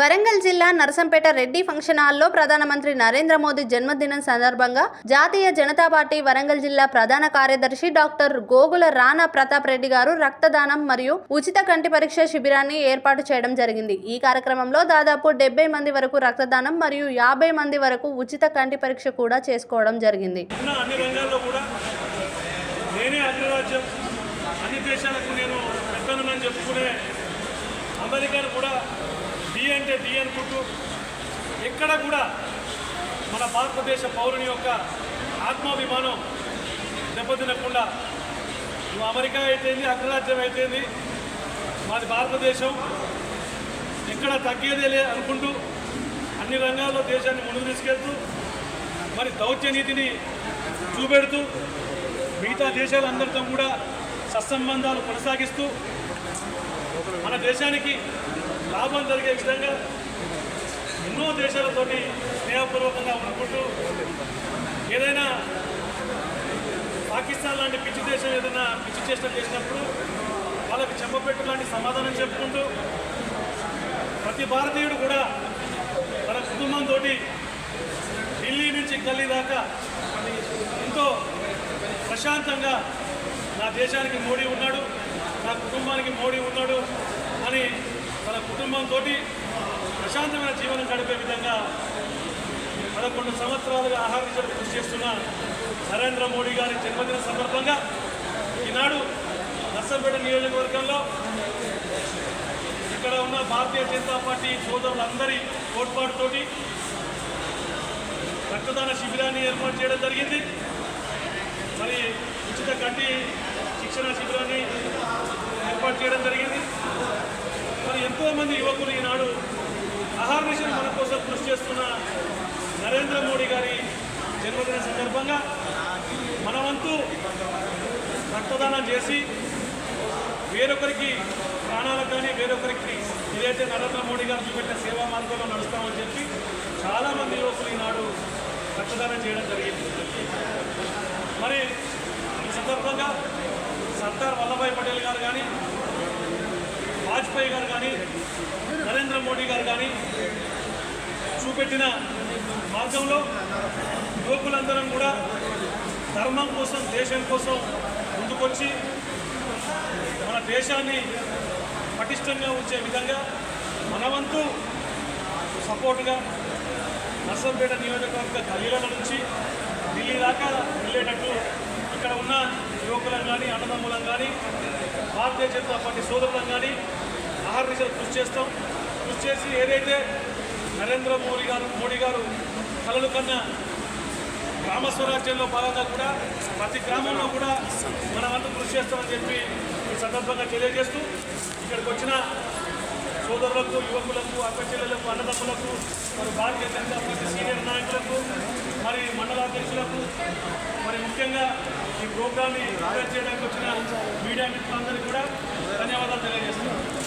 వరంగల్ జిల్లా నరసంపేట రెడ్డి ఫంక్షన్ హాల్లో ప్రధానమంత్రి నరేంద్ర మోదీ జన్మదినం సందర్భంగా జాతీయ జనతా పార్టీ వరంగల్ జిల్లా ప్రధాన కార్యదర్శి డాక్టర్ గోగుల రాణా ప్రతాప్ రెడ్డి గారు రక్తదానం మరియు ఉచిత కంటి పరీక్ష శిబిరాన్ని ఏర్పాటు చేయడం జరిగింది. ఈ కార్యక్రమంలో దాదాపు డెబ్బై మంది వరకు రక్తదానం మరియు యాభై మంది వరకు ఉచిత కంటి పరీక్ష కూడా చేసుకోవడం జరిగింది. అన్ని దేశాలకు నేను చెప్పుకునే అమెరికాను కూడా డి అంటే డి అనుకుంటూ ఎక్కడ కూడా మన భారతదేశ పౌరుని యొక్క ఆత్మాభిమానం దెబ్బతినకుండా నువ్వు అమెరికా అయితేంది అగ్రరాజ్యం అయితేంది మాది భారతదేశం. ఎక్కడ తగ్గేదే లే అనుకుంటూ అన్ని రంగాల్లో దేశాన్ని ముందుకు తీసుకెళ్తూ మరి దౌత్య నీతిని చూపెడుతూ మిగతా దేశాలందరితో కూడా సత్సంబంధాలు కొనసాగిస్తూ మన దేశానికి లాభం జరిగే విధంగా ఎన్నో దేశాలతోటి స్నేహపూర్వకంగా ఉండుకుంటూ ఏదైనా పాకిస్తాన్ లాంటి పిచ్చి దేశం ఏదైనా పిచ్చి చేష్టం చేసినప్పుడు వాళ్ళకి చెప్పబెట్టు లాంటి సమాధానం చెప్పుకుంటూ ప్రతి భారతీయుడు కూడా తన కుటుంబంతో ఢిల్లీ నుంచి గల్లీ దాకా ఎంతో ప్రశాంతంగా నా దేశానికి మోడీ ఉన్నాడు నా కుటుంబానికి మోడీ ఉన్నాడు అని తన కుటుంబంతో ప్రశాంతమైన జీవనం గడిపే విధంగా పదకొండు సంవత్సరాలుగా ఆహార నిషేధం కృషి చేస్తున్న నరేంద్ర మోడీ గారి జన్మదిన సందర్భంగా ఈనాడు నర్సంపేట నియోజకవర్గంలో ఇక్కడ ఉన్న భారతీయ జనతా పార్టీ సోదరులందరి తోడ్పాటుతోటి రక్తదాన శిబిరాన్ని ఏర్పాటు చేయడం జరిగింది. మరి ఉచిత కంటి శిక్షణ శిబిరాన్ని ఏర్పాటు చేయడం జరిగింది. మరి ఎంతోమంది యువకులు ఈనాడు ఆహార మన కోసం కృషి చేస్తున్న నరేంద్ర మోడీ గారి జన్మదిన సందర్భంగా మన వంతు రక్తదానం చేసి వేరొకరికి ప్రాణాలకు కానీ వేరొకరికి ఇదైతే నరేంద్ర మోడీ గారు చూపెట్టిన సేవా మార్గంలో నడుస్తామని చెప్పి చాలామంది యువకులు ఈనాడు రక్తదానం చేయడం జరిగింది మరి ఈ సందర్భంగా సర్దార్ వల్లభాయ్ పటేల్ గారు కానీ వాజ్పేయి గారు కానీ నరేంద్ర మోడీ గారు కానీ చూపెట్టిన మార్గంలో యువకులందరం కూడా ధర్మం కోసం దేశం కోసం ముందుకొచ్చి మన దేశాన్ని పటిష్టంగా ఉంచే విధంగా మనవంతు సపోర్ట్గా నర్సంపేట నియోజకవర్గ గల్లీల నుంచి ఢిల్లీ దాకా వెళ్ళేటట్టు ఇక్కడ ఉన్న యువకులను కానీ అన్నదమ్ములను కానీ భారతీయ జనతా పార్టీ సోదరులను కానీ ఆహార కృషి చేస్తాం. కృషి చేసి ఏదైతే నరేంద్ర మోడీ గారు మోడీ గారు కలలు కన్నా గ్రామ స్వరాజ్యంలో భాగంగా కూడా ప్రతి గ్రామంలో కూడా మన కృషి చేస్తామని చెప్పి ఈ సందర్భంగా తెలియజేస్తూ ఇక్కడికి వచ్చిన సోదరులకు యువకులకు అక్కచెల్లెలకు అన్నదమ్ములకు మరి భారతీయ జనతా పార్టీ సీనియర్ నాయకులకు మరి మండలాధ్యక్షులకు మరి ముఖ్యంగా ఈ ప్రోగ్రామ్ని చేయడానికి వచ్చిన మీడియా మిత్రులందరికీ కూడా ధన్యవాదాలు తెలియజేస్తున్నాను